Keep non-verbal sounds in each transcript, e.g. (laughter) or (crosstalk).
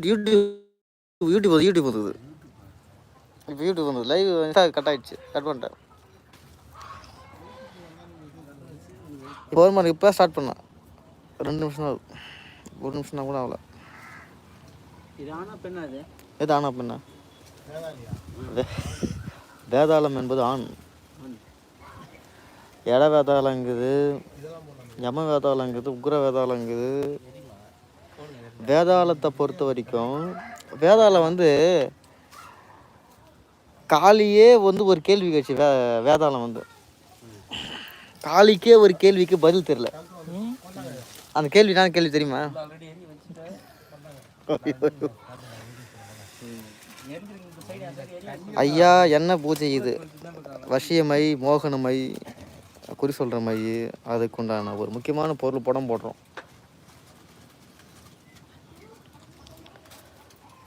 YouTube YouTube வந்து YouTube வந்தது. இப்போ யூடியூப் வந்தது. லைவ் இன்ஸ்டா கட் ஆயிடுச்சு. கட் பண்ணிட்டேன். இப்போ ஒரு இப்போ ஸ்டார்ட் பண்ணேன். ரெண்டு நிமிஷம் தான். ஒரு நிமிஷம் தான் கூட ஆகல. இது ஆனா பெண்ணா அது எது ஆனா பெண்ணா? வே- வேதாளம் என்பது ஆண். எட வேதாளங்குது யம வேதாளங்குது உக்ர வேதாளங்குது வேதாளத்தை பொறுத்த வரைக்கும் வேதாளம் வந்து காளியே வந்து ஒரு கேள்வி கேட்ச்சு வே வேதாளம் வந்து. காளிக்கே ஒரு கேள்விக்கு பதில் தெரில அந்த கேள்வி நான் கேள்வி தெரியுமா? ஐயா என்ன பூஜை இது? வசியமை மோகனமை குறி சொல்கிற மாதிரி அதுக்கு உண்டான ஒரு முக்கியமான பொருள் படம் போடுறோம்.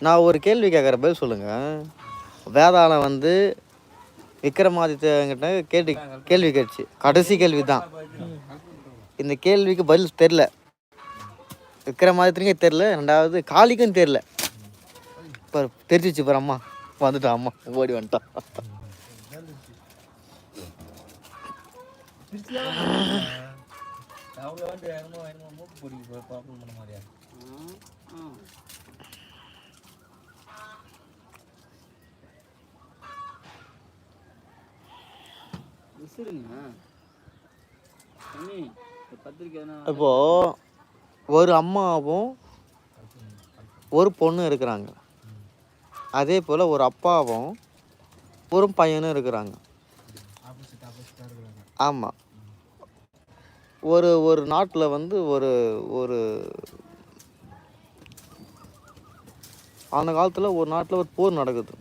நான் ஒரு கேள்வி கேட்குற பதில் சொல்லுங்கள் வேதாளம் வந்து விக்ரமாதித்யங்கிட்ட கேள்வி கேள்வி கேட்டுச்சு. கடைசி கேள்வி தான் இந்த கேள்விக்கு பதில் தெரில விக்ரமாதித்யனுக்கே தெரில ரெண்டாவது காளிக்கும் தெரில இப்போ தெரிஞ்சிச்சு பாரு அம்மா. வந்துட்டான் அம்மா. ஓடி வந்துட்டான் அவங்க வந்து என்னமோ என்னமோ மூக்கு பிடிக்க ப்ராப்ளம் பண்ண மாதிரியா விசிறுங்க தண்ணி இந்த பத்திரிக்கை எதனா இப்போ ஒரு அம்மாவும் ஒரு பொண்ணும் இருக்கிறாங்க. அதே போல் ஒரு அப்பாவும் ஒரு பையனும் இருக்கிறாங்க. ஆமாம் ஒரு ஒரு நாட்டில் வந்து ஒரு ஒரு அந்த காலத்தில் ஒரு நாட்டில் ஒரு போர் நடக்குது.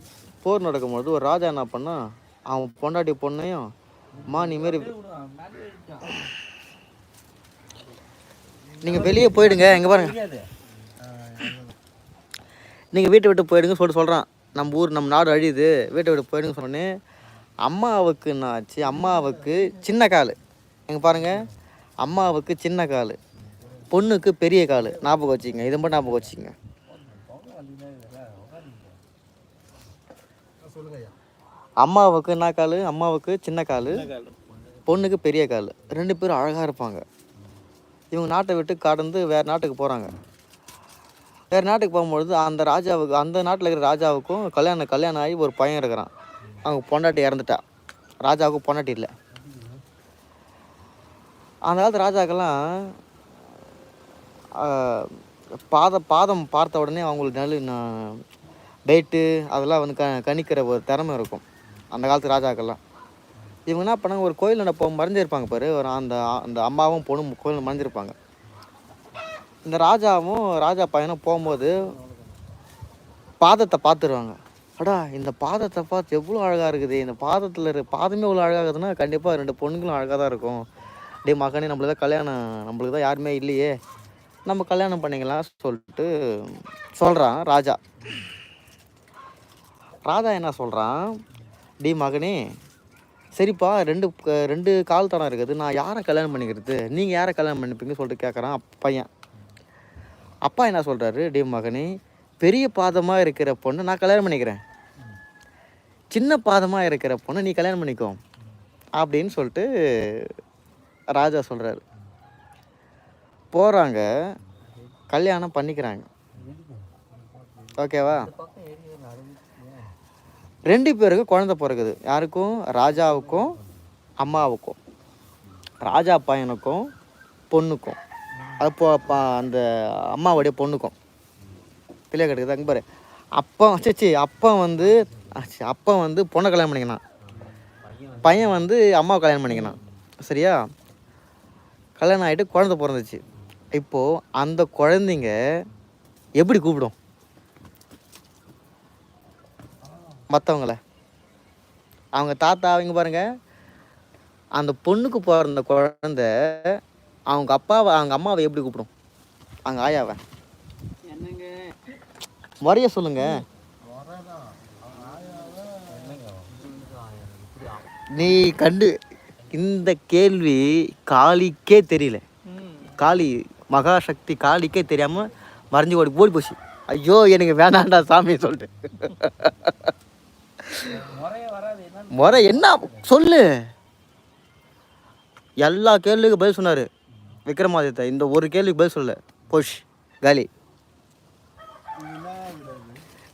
போர் நடக்கும்பொழுது ஒரு ராஜா என்ன பண்ணா அவன் பொண்டாட்டி பொண்ணையும் மா நீ மாரி நீங்கள் வெளியே போயிடுங்க எங்கே பாருங்க. நீங்கள் வீட்டை விட்டு போயிடுங்க சொல்லிட்டு சொல்கிறான் நம்ம ஊர் நம்ம நாடு அழியுது வீட்டை விட்டு போயிடுங்க சொன்னோன்னே அம்மாவுக்கு என்ன ஆச்சு அம்மாவுக்கு சின்ன கால். எங்கே பாருங்கள் அம்மாவுக்கு சின்ன கால் பொண்ணுக்கு பெரிய கால். ஞாபகம் வச்சுங்க இது மட்டும் ஞாபகம் வச்சுங்க அம்மாவுக்கு என்ன கால்? அம்மாவுக்கு சின்ன கால் பொண்ணுக்கு பெரிய கால். ரெண்டு பேரும் அழகாக இருப்பாங்க. இவங்க நாட்டை விட்டு கடந்து வேறு நாட்டுக்கு போகிறாங்க வேறு நாட்டுக்கு போகும்பொழுது அந்த ராஜாவுக்கு அந்த நாட்டில் இருக்கிற ராஜாவுக்கும் கல்யாணம் கல்யாணம் ஆகி ஒரு பையன் இருக்கிறான். அவங்க பொண்டாட்டி இறந்துட்டா. ராஜாவுக்கு பொண்டாட்டி இல்லை. அந்த காலத்து ராஜாக்கெல்லாம் பாத பாதம் பார்த்த உடனே அவங்களுக்கு நல்ல வெயிட்டு அதெல்லாம் வந்து க கணிக்கிற ஒரு திறமை இருக்கும். அந்த காலத்து ராஜாக்கெல்லாம் இவங்க என்ன பண்ணாங்க ஒரு கோயில் போ மறைஞ்சிருப்பாங்க பாரு. ஒரு அந்த அந்த அம்மாவும் பொண்ணும் கோயில் மறைஞ்சிருப்பாங்க. இந்த ராஜாவும் ராஜா பையனும் போகும்போது பாதத்தை பார்த்துருவாங்க. அடா இந்த பாதத்தை பார்த்து எவ்வளோ அழகாக இருக்குது. இந்த பாதத்தில் பாதமே இவ்வளோ அழகாகுதுன்னா கண்டிப்பாக ரெண்டு பொண்ணுங்களும் அழகாக தான் இருக்கும். டே மகனே நம்மளுக்கு தான் கல்யாணம். நம்மளுக்கு தான் யாருமே இல்லையே. நம்ம கல்யாணம் பண்ணிக்கலாம் சொல்லிட்டு சொல்கிறான் ராஜா. ராஜா என்ன சொல்கிறான் டி மகனே சரிப்பா ரெண்டு ரெண்டு கால் தடம் இருக்குது. நான் யாரை கல்யாணம் பண்ணிக்கிறது? நீங்கள் யாரை கல்யாணம் பண்ணிப்பீங்கன்னு சொல்லிட்டு கேட்குறான் பையன். அப்பா என்ன சொல்கிறாரு டே மகனே பெரிய பாதமாக இருக்கிற பொண்ணு நான் கல்யாணம் பண்ணிக்கிறேன். சின்ன பாதமாக இருக்கிற பொண்ணு நீ கல்யாணம் பண்ணிக்கோ. அப்படின்னு சொல்லிட்டு ராஜா சொல்கிறாரு போகிறாங்க கல்யாணம் பண்ணிக்கிறாங்க. ஓகேவா? ரெண்டு பேருக்கு குழந்தை பிறகுது யாருக்கும்? ராஜாவுக்கும் அம்மாவுக்கும். ராஜா பையனுக்கும் பொண்ணுக்கும். அது அந்த அம்மாவுடைய பொண்ணுக்கும். பிள்ளை கிடைக்குது? அங்கே பாரு. அப்பா சச்சி அப்பா வந்து ஆச்சி, அப்பா வந்து பொண்ணை கல்யாணம் பண்ணிக்கணும். பையன் வந்து அம்மாவை கல்யாணம் பண்ணிக்கணும். சரியா? கல்யாணம் ஆகிட்டு குழந்தை பிறந்துச்சு. இப்போது அந்த குழந்தைங்க எப்படி கூப்பிடும்? மற்றவங்கள அவங்க தாத்தா அவங்க பாருங்க. அந்த பொண்ணுக்கு பிறந்த குழந்தை அவங்க அப்பாவை அவங்க அம்மாவை எப்படி கூப்பிடும்? அவங்க ஆயாவை. என்னங்க? வரைய சொல்லுங்க. நீ கண்டு இந்த கேள்வி காளிக்கே தெரியல. காளி மகாசக்தி காளிக்கே தெரியாமல் மறைஞ்சு ஓடி ஓடி போச்சு. ஐயோ எனக்கு வேணாண்டா சாமி சொல்லிட்டு. முறை என்ன? சொல்லு. எல்லா கேள்விக்கும் பதில் சொன்னார் விக்ரமாதித்யா. இந்த ஒரு கேள்விக்கு பதில் சொல்லல. போஷ் காலி.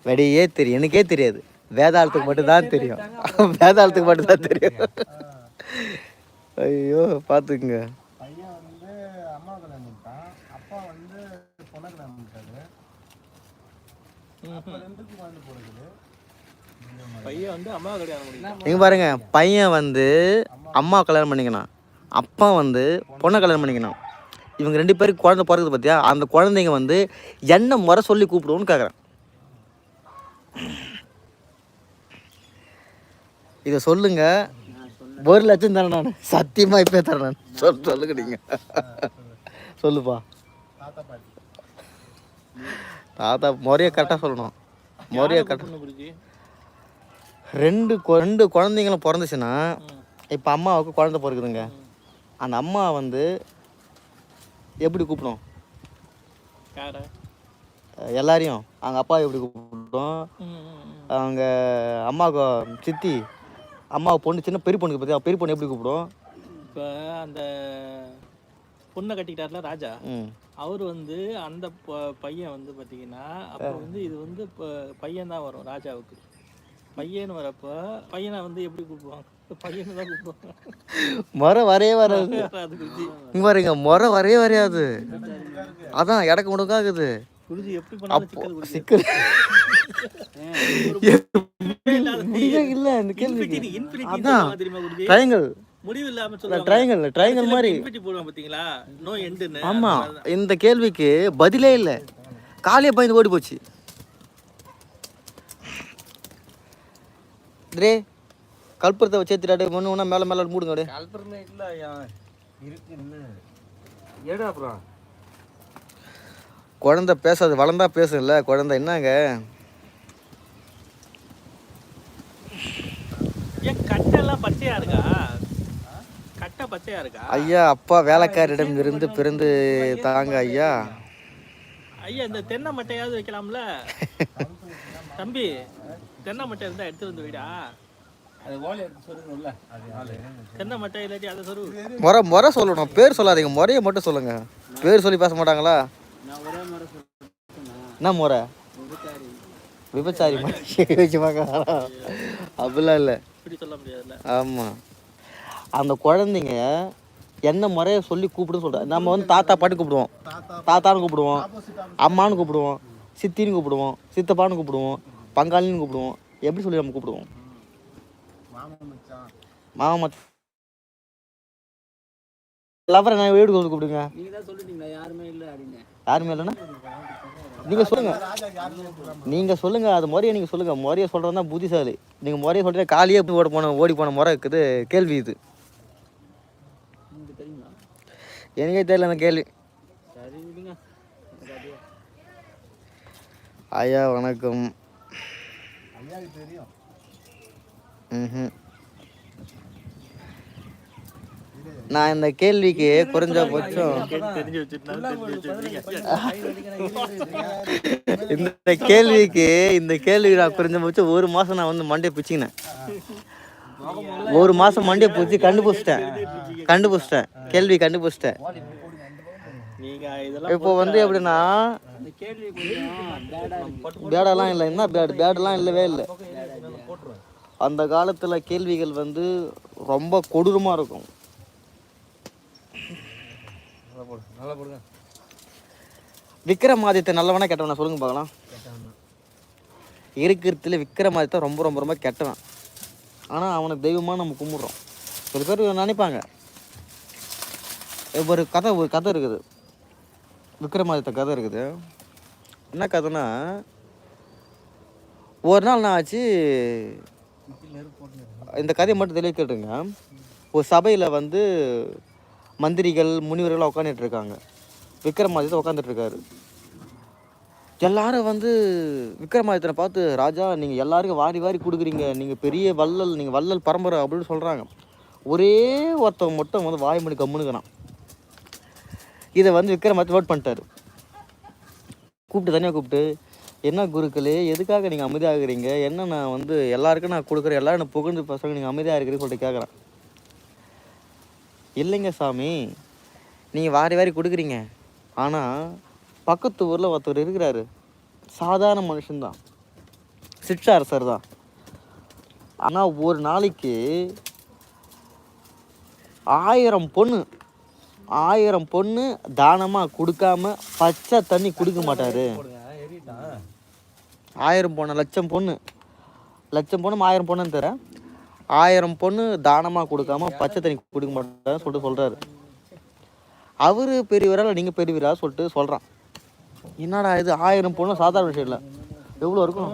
வெடியே தெரியும். எனக்கே தெரியாது. வேதாளத்துக்கு மட்டும்தான் தெரியும். வேதாளத்துக்கு மட்டும்தான் தெரியும். ஐயோ பார்த்துக்குங்க பையன் வந்து அம்மா கல்யாணம் பண்ணிட்டான் அப்பா வந்து பொண்ணை கல்யாணம் பண்ணிட்டாரு அப்ப ரெண்டுக்கு குழந்தை பிறகுது பையன் வந்து அம்மா கல்யாணம் முடியும் நீங்கள் பாருங்க பையன் வந்து அம்மா கல்யாணம் பண்ணிக்கணும் அப்பா வந்து பொண்ணை கல்யாணம் பண்ணிக்கணும் இவங்க ரெண்டு பேருக்கு குழந்தை பிறகுது பார்த்தியா அந்த குழந்தைங்க வந்து என்ன முறை சொல்லி கூப்பிடுவோன்னு கேட்குறேன் இதை சொல்லுங்க. ஒரு லட்சம் தரேன் நான். சத்தியமாக இப்போ தரேன் நான். சொல் சொல்லுங்க நீங்கள் சொல்லுப்பா. தாத்தா பாட்டி தாத்தா முறையை கரெக்டாக சொல்லணும். முறையை கரெக்டாக ரெண்டு ரெண்டு குழந்தைங்களும் பிறந்துச்சுன்னா இப்போ அம்மாவுக்கு குழந்தை பிறக்குதுங்க. அந்த அம்மா வந்து எப்படி கூப்பிடும்? எல்லாரையும். அவங்க அப்பா எப்படி கூப்பிடும்? அவங்க அம்மாவுக்கு சித்தி. அம்மாவுக்கு பொண்ணு சின்ன பெரிய பொண்ணுக்கு பற்றி பெரிய பொண்ணு எப்படி கூப்பிடும்? இப்போ அந்த பொண்ணை கட்டிக்கிட்டார்ல ராஜா அவர் வந்து அந்த பையன் வந்து பார்த்தீங்கன்னா அப்போ வந்து இது வந்து பையன் தான் வரும் ராஜாவுக்கு. பையன் வரப்போ பையனை வந்து எப்படி கூப்பிடுவாங்க பையனை தான் கூப்பிடுவாங்க முறை வரவே வராது. இங்க பாருங்க முறை வரவே வரையாது அதான் இடக்கு முடுக்காகுது. குருஜி எப்படி சிக்கல். இல்லை இந்த கேள்விக்கு இன்ஃபினிட்டி அதான். ட்ரையாங்கிள் முடிவு இல்லாம சொல்லுவாங்க. ட்ரையாங்கிள் ட்ரையாங்கிள் மாதிரி. போடுவாங்க பாத்தீங்களா? நோ எண்டுன்னு ஆமா இந்த கேள்விக்கு பதிலே இல்லை. காலியை பயந்து ஓடி போச்சு. திரே கல்புரத்தை வச்சு ஏற்றிட்டாடு ஒன்று ஒன்றா மேலே மேலே மூடுங்க கல்புரமே இல்ல இருக்கு எடு அப்புறம் குழந்தை பேசாது வளர்ந்தா பேசும்ல. குழந்தை என்னங்க? பச்சையா இருக்கா? கட்டை பச்சையா இருக்கா? ஐயா அப்பா வேலைக்காரிடம் இருந்து பிறந்து தாங்க ஐயா. ஐயா இந்த தென்னை மட்டையாவது வைக்கலாம்ல? தம்பி தென்னை மட்டை இருந்தா எடுத்து வந்து வைடா. முறை முறை சொல்லணும். பேர் சொல்லாதீங்க. முறையை மட்டும் சொல்லுங்க. பேர் சொல்லி பேச மாட்டாங்களா? நான் ஒரே முறை என்ன முறை? விபச்சாரி. (laughs) அப்படிலாம் இல்லை. இப்படி சொல்ல முடியாதுல்ல. ஆமாம் அந்த குழந்தைங்க என்ன முறையை சொல்லி கூப்பிடுன்னு சொல்கிறேன் நம்ம வந்து தாத்தா பாட்டி கூப்பிடுவோம். தாத்தான்னு கூப்பிடுவோம். அம்மான்னு கூப்பிடுவோம். சித்தின்னு கூப்பிடுவோம். சித்தப்பான்னு கூப்பிடுவோம். பங்காளின்னு கூப்பிடுவோம். எப்படி சொல்லி நம்ம கூப்பிடுவோம்? மச்சான். மாமா மச்ச லவரை நான் வீடு கூப்பிடுங்க. நீங்க தான் சொல்லிட்டீங்களா? யாருமே இல்லை யாருமே இல்லைன்னா? நீங்கள் சொல்லுங்க. நீங்கள் சொல்லுங்கள் அது முறையை நீங்கள் சொல்லுங்கள் முறையை சொல்கிறது தான் புத்திசாலி. நீங்கள் முறையை சொல்கிறீங்க காலியே ஓட போன ஓடி போன முறை இருக்குது கேள்வி இது. எனக்கே தெரியல அந்த கேள்வி. ஐயா வணக்கம். தெரியும். ம்ஹும். நான் இந்த கேள்விக்கு வச்சுருந்தாலும் தெரிஞ்சு இந்த கேள்விக்கு இந்த கேள்விக்கு நான் குறைஞ்சபட்சம் ஒரு மாதம் நான் வந்து மண்டையை பிச்சிக்கினேன். ஒரு மாதம் மண்டையை பிடிச்சி கண்டுபிடிச்சிட்டேன். கண்டுபிடிச்சிட்டேன். கேள்வி கண்டுபிடிச்சிட்டேன். நீங்க இதெல்லாம் இப்போ வந்து எப்படின்னா கேள்வி பேடெல்லாம் இல்லை. என்ன பேட்? பேடெல்லாம் இல்லவே இல்லை. அந்த காலத்தில் கேள்விகள் வந்து ரொம்ப கொடூரமாக இருக்கும். நல்லா போடுங்க விக்ரமாதித்த நல்லவனா கெட்டவனா சொல்லுங்க பார்க்கலாம். இருக்கிறதுல விக்ரமாதித்த ரொம்ப ரொம்ப ரொம்ப கெட்டவன். ஆனால் அவனை தெய்வமாக நம்ம கும்பிட்றோம். சில பேர் நினைப்பாங்க. ஒரு கதை ஒரு கதை இருக்குது. விக்ரமாதித்த கதை இருக்குது. என்ன கதைன்னா ஒரு நாள் நான் ஆச்சு? இந்த கதையை மட்டும் தெளிவு கேட்டுங்க ஒரு சபையில் வந்து மந்திரிகள் முனிவர்கள் உட்காந்துட்டு இருக்காங்க விக்ரமாதித்த உட்காந்துட்டு இருக்காரு எல்லாரும் வந்து விக்ரமாதித்தனை பார்த்து ராஜா நீங்கள் எல்லாருக்கும் வாரி வாரி கொடுக்குறீங்க. நீங்கள் பெரிய வள்ளல் நீங்கள் வள்ளல் பரம்பரை அப்படின்னு சொல்கிறாங்க ஒரே ஒருத்தவங்க மட்டும் வந்து வாய் மணி கம்முனுக்கிறான். இதை வந்து விக்ரமாதித்ய நோட் பண்ணிட்டாரு. கூப்பிட்டு தனியாக கூப்பிட்டு என்ன குருக்களே எதுக்காக நீங்கள் அமைதியாகிறீங்க? என்ன நான் வந்து எல்லாருக்கும் நான் கொடுக்குறேன். எல்லாரும் என்ன புகழ்ந்து பசங்க நீங்கள் அமைதியாக இருக்கிறீங்கன்னு சொல்லிட்டு கேட்குறேன் இல்லைங்க சாமி. நீங்கள் வாரி வாரி கொடுக்குறீங்க. ஆனால் பக்கத்து ஊரில் ஒருத்தர் இருக்கிறாரு. சாதாரண மனுஷன்தான். சிற்ற அரசர் தான் ஆனால் ஒரு நாளைக்கு ஆயிரம் பொண்ணு ஆயிரம் பொண்ணு தானமாக கொடுக்காம பச்சை தண்ணி கொடுக்க மாட்டார். ஆயிரம் பொண்ணு லட்சம் பொண்ணு. லட்சம் பொண்ணு ஆயிரம் பொண்ணுன்னு தரேன் ஆயிரம் பொண்ணு தானமாக கொடுக்காம பச்சை தண்ணி கொடுக்க மாட்டாருன்னு சொல்லிட்டு சொல்கிறாரு அவரு பெரியவரா இல்லை நீங்கள் பெரியவரா சொல்லிட்டு சொல்கிறான் என்னடா இது ஆயிரம் பொண்ணு சாதாரண விஷயம் இல்லை. எவ்வளோ இருக்கும்?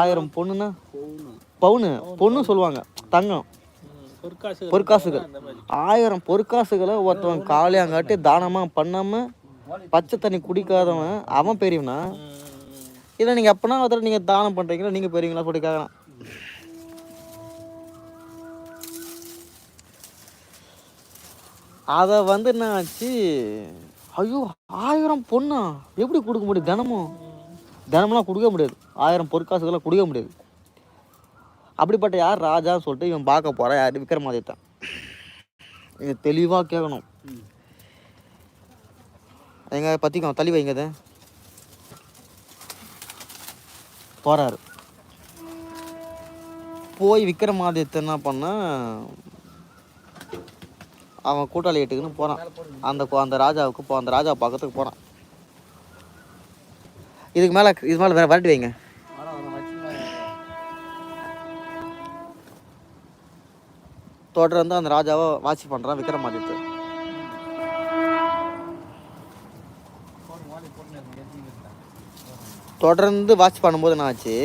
ஆயிரம் பொண்ணுன்னா? பவுனு. பொண்ணு சொல்லுவாங்க தங்கம். பொற்காசுகள். ஆயிரம் பொற்காசுகளை ஒருத்தவன் காலியாங்காட்டி தானமாக பண்ணாமல் பச்சை தண்ணி குடிக்காதவன் அவன் பெரியவனா? இல்லை நீங்கள் அப்போனா ஒருத்தர் நீங்கள் தானம் பண்ணுறீங்களா நீங்கள் பெரியவங்களா சொல்லி கேட்கலாம் அதை வந்து என்ன ஆச்சு? ஐயோ ஆயிரம் பொண்ணா? எப்படி கொடுக்க முடியும் தினமும்? தினமெல்லாம் கொடுக்க முடியாது. ஆயிரம் பொற்காசுக்கெல்லாம் கொடுக்க முடியாது. அப்படிப்பட்ட யார்? ராஜான்னு சொல்லிட்டு இவன் பார்க்க போகிறான் யார்? விக்ரமாதித்தான். இது தெளிவாக கேட்கணும். எங்க பற்றிக்கும் தள்ளி வைங்க அதை போகிறாரு போய் விக்ரமாதித்யன் என்ன பண்ணால் அவன் கூட்டாளி எட்டுக்குன்னு போகிறான் அந்த அந்த ராஜாவுக்கு போ அந்த ராஜா பக்கத்துக்கு போகிறான் இதுக்கு மேலே இது மேலே வேற வரட்டி வைங்க. தொடர்ந்து அந்த ராஜாவை வாட்சி பண்ணுறான் விக்ரமாதித்து தொடர்ந்து வாட்ச் பண்ணும்போது என்ன ஆச்சு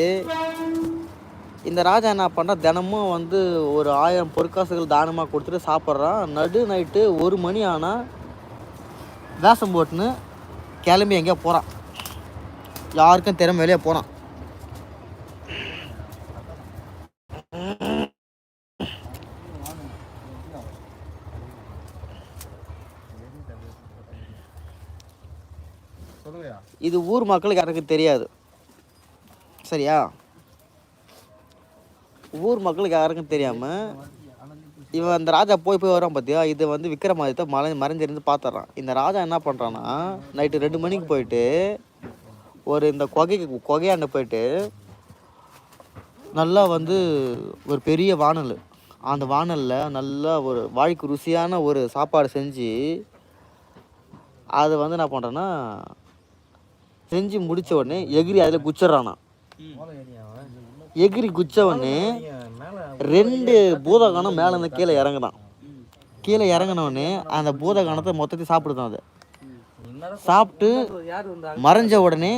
இந்த ராஜா என்ன பண்ணுறான் தினமும் வந்து ஒரு ஆயிரம் பொற்காசுகள் தானமாக கொடுத்துட்டு சாப்பிட்றான். நடு நைட்டு ஒரு மணி ஆனால் வேஷம் போட்டுன்னு கிளம்பி எங்கேயோ போகிறான் யாருக்கும் திறமை வெளியே போகிறான் இது ஊர் மக்களுக்கு எனக்கு தெரியாது. சரியா? ஊர் மக்களுக்கு யாருக்கும் தெரியாமல் இவன் அந்த ராஜா போய் போய் வரான் பார்த்தியா இது வந்து விக்ரமாதித்த மலை மறைஞ்சிருந்து பார்த்துட்றான் இந்த ராஜா என்ன பண்ணுறான்னா நைட்டு ரெண்டு மணிக்கு போயிட்டு ஒரு இந்த குகைக்கு குகையாண்ட போயிட்டு நல்லா வந்து ஒரு பெரிய வாணல் அந்த வாணலில் நல்லா ஒரு வாழ்க்கை ருசியான ஒரு சாப்பாடு செஞ்சு அதை வந்து என்ன பண்ணுறேன்னா செஞ்சு முடித்த உடனே எகிரி அதில் குச்சிட்றானா எகிரி குச்சவனு ரெண்டு பூதகணம் மேலே இருந்து கீழே இறங்குதான். கீழே இறங்குனோடனே அந்த பூதகணத்தை மொத்தத்தையும் சாப்பிடுதான் அது. சாப்பிட்டு மறைஞ்ச உடனே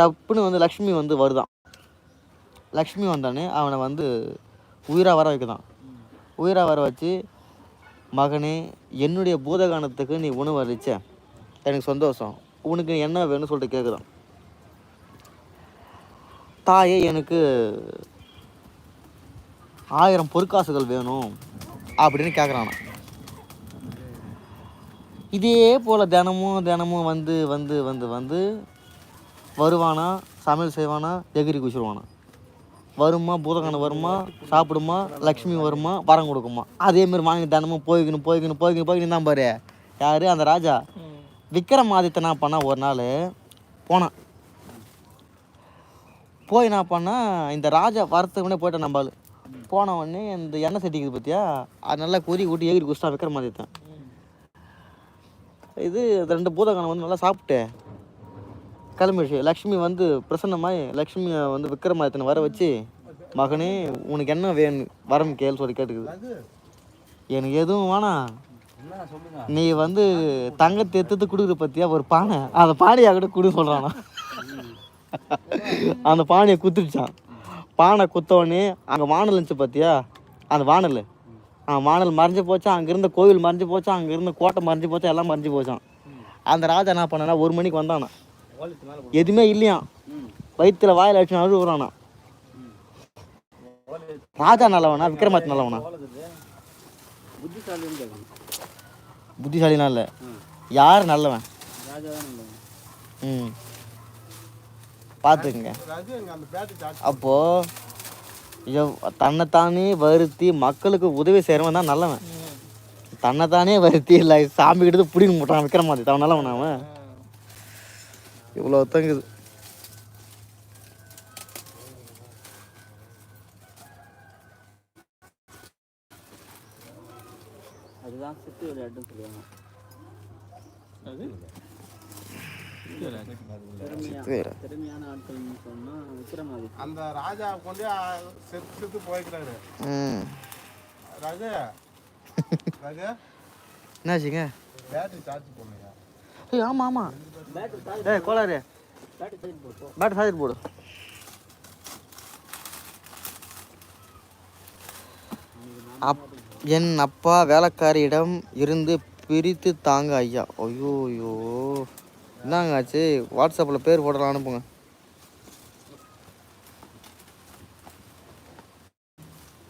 தப்புன்னு வந்து லக்ஷ்மி வந்து வருதான். லக்ஷ்மி வந்தானே அவனை வந்து உயிராக வர வைக்குதான். உயிராக வர வச்சு மகனே என்னுடைய பூதகானத்துக்கு நீ உணவு அறிச்ச எனக்கு சந்தோஷம். உனக்கு என்ன வேணும்னு சொல்லிட்டு கேட்குதான் தாயே எனக்கு ஆயிரம் பொற்காசுகள் வேணும் அப்படின்னு கேட்குறானா இதே போல் தினமும் தினமும் வந்து வந்து வந்து வந்து வருவானா சமையல் செய்வானா எகிரி குச்சிருவானா வருமா பூதகானம் வருமா சாப்பிடுமா லக்ஷ்மி வருமா வரம் கொடுக்குமா? அதேமாரி வாங்கி தினமும் போய்க்கணும் போய்க்கணும் போய்க்கணும் போய்க்கணும் தான் பாரு. யார்? அந்த ராஜா. ம். விக்ரமாதித்யன் என்ன பண்ணா ஒரு நாள் போனான். போய் என்ன பண்ணா இந்த ராஜா வரத்துக்கு முன்னே போயிட்டேன் நம்ம போன உடனே இந்த எண்ணெய் சட்டிக்குது பார்த்தியா அது நல்லா கொதி ஊட்டி ஏறி குடிச்சிட்டான் தான். இது இந்த ரெண்டு பூதகானம் வந்து நல்லா சாப்பிட்டு கிளம்பிடுச்சு லக்ஷ்மி வந்து பிரசன்னமாய் லக்ஷ்மியை வந்து விக்ரமாதித்தனை வர வச்சு மகனே உனக்கு என்ன வேணும்? வரம் கேள் சொல்லி கேட்டுக்குது. எனக்கு எதுவும் வேணாம். நீ வந்து தங்கத்தை எடுத்து கொடுக்குற பத்தியா? ஒரு பானை. அந்த பானையாக கூட குடு சொல்கிறானா அந்த பானையை குத்துடுச்சான் பானை குத்தவொடனே அங்கே வானல் இருந்துச்சு பார்த்தியா அந்த வானல். வானல் மறைஞ்சு போச்சான் அங்கே இருந்த கோவில் மறைஞ்சு போச்சான் அங்கே இருந்த கோட்டை மறைஞ்சு போச்சான் எல்லாம் மறைஞ்சு போச்சான் அந்த ராஜா என்ன பண்ணனா ஒரு மணிக்கு வந்தானா. எதுவுமே இல்லையாம். வயிற்றுல வாயில் அடிச்சு அழுகுறானா ராஜா நல்லவனா விக்ரமாதித்ய நல்லவனா? புத்திசாலிலாம் இல்லை. யார் நல்லவன். ம். பார்த்துக்குங்க அப்போது தன்னைத்தானே வருத்தி மக்களுக்கு உதவி செய்கிறவன் தான் நல்லவன். தன்னைத்தானே வருத்தி இல்லை சாமி கிட்ட பிடிக்க மாட்டான் விற்கிற மாதிரி. அவன் நல்லவன் அவன். இவ்வளோ தங்குது அதுதான் சித்து விளையாட்டுன்னு சொல்லுவாங்க அது திறமையா வேற திறமையான ஆட்கள்னு சொன்னா விக்ரமாதித்யா அந்த ராஜா கொண்டு செத்து செத்து போய்க்கிறாரு ம். ரகு ரகு என்னாச்சுங்க பேட்டரி சார்ஜ் பண்ணுங்க ஏய் ஆமாம் ஆமாம் பேட்டரி சார்ஜ் ஏய் கோளாறு. பேட்டரி சார்ஜ் போட்டோம் பேட்டரி சார்ஜர் போடு. அப் என் அப்பா வேலைக்காரியிடம் இருந்து பிரித்து தாங்க ஐயா. ஐயோ ஐயோ என்னங்க ஆச்சு? வாட்ஸ்அப்பில் பேர் போடலாம் அனுப்புங்க.